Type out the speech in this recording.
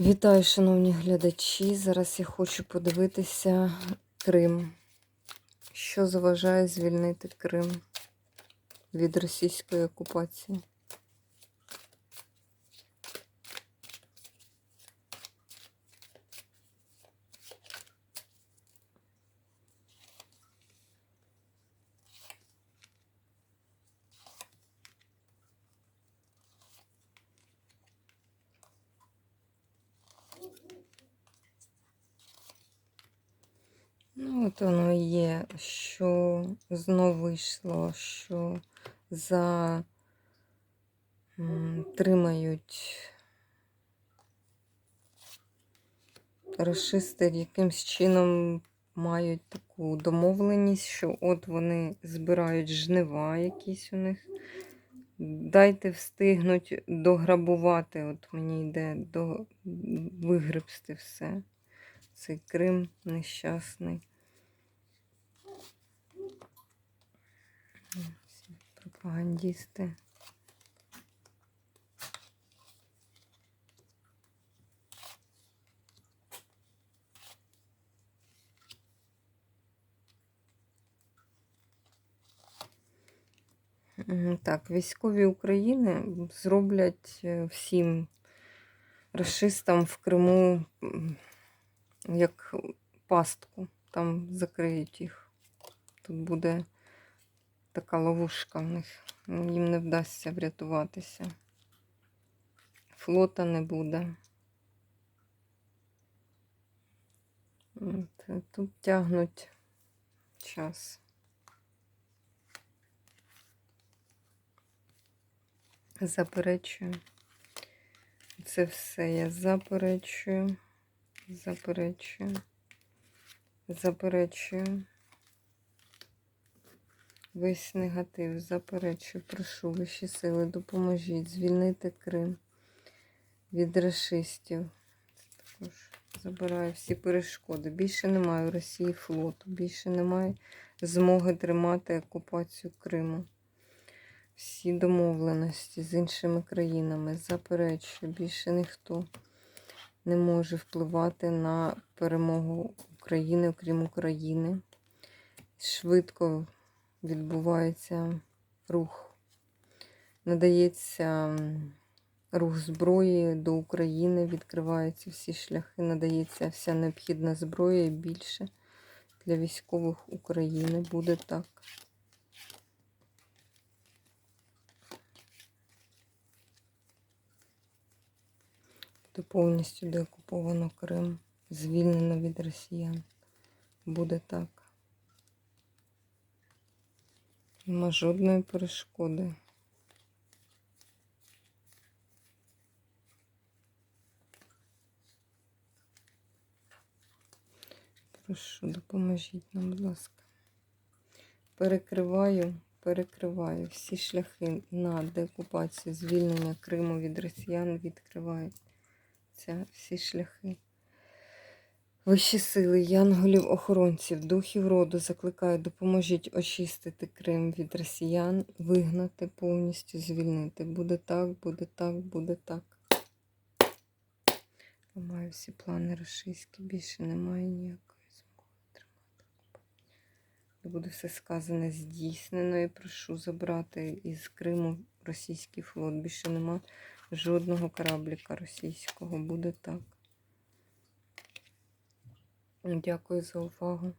Вітаю, шановні глядачі. Зараз я хочу подивитися Крим. Що заважає звільнити Крим від російської окупації? От воно є, що знов вийшло, що за тримають расисти якимсь чином мають таку домовленість, що от вони збирають жнива якісь у них. Дайте встигнуть дограбувати. От мені йде до вигребсти все. Цей Крим нещасний. Пропагандісти. Мгм, Так, військові України зроблять е, всім расистам в Криму як пастку. Там закриють їх. Тут буде така ловушка в них. Ну, Їм не вдасться врятуватися. Флота не буде. От, е, Тут тягнуть час. Заперечую. Це все я заперечую, заперечую, заперечую. Весь негатив заперечую. Прошу вищі сили, допоможіть звільнити Крим від расистів. Також забираю всі перешкоди. Більше немає у Росії флоту, більше немає змоги тримати окупацію Криму всі домовленості з іншими країнами. Заперечую, більше ніхто не може впливати на перемогу України, окрім України. Швидко відбувається рух. Надається рух зброї до України, відкриваються всі шляхи, надається вся необхідна зброя і більше для військових України. Буде так. Буде повністю деокуповано Крим, звільнено від росіян. Буде так. Нема жодної перешкоди. Прошу, допоможіть нам, будь ласка. Перекриваю, перекриваю всі шляхи на деокупацію, звільнення Криму від росіян відкривають всі шляхи. Вищі сили, янголів, охоронців, духів роду закликаю, допоможіть очистити Крим від росіян, вигнати повністю, звільнити. Буде так, буде так, буде так. Ламаю всі плани російські, більше немає ніякої змоги тримати. Буде все сказане здійснено і прошу забрати із Криму російський флот. Більше нема жодного корабліка російського. Буде так. Дякую за увагу.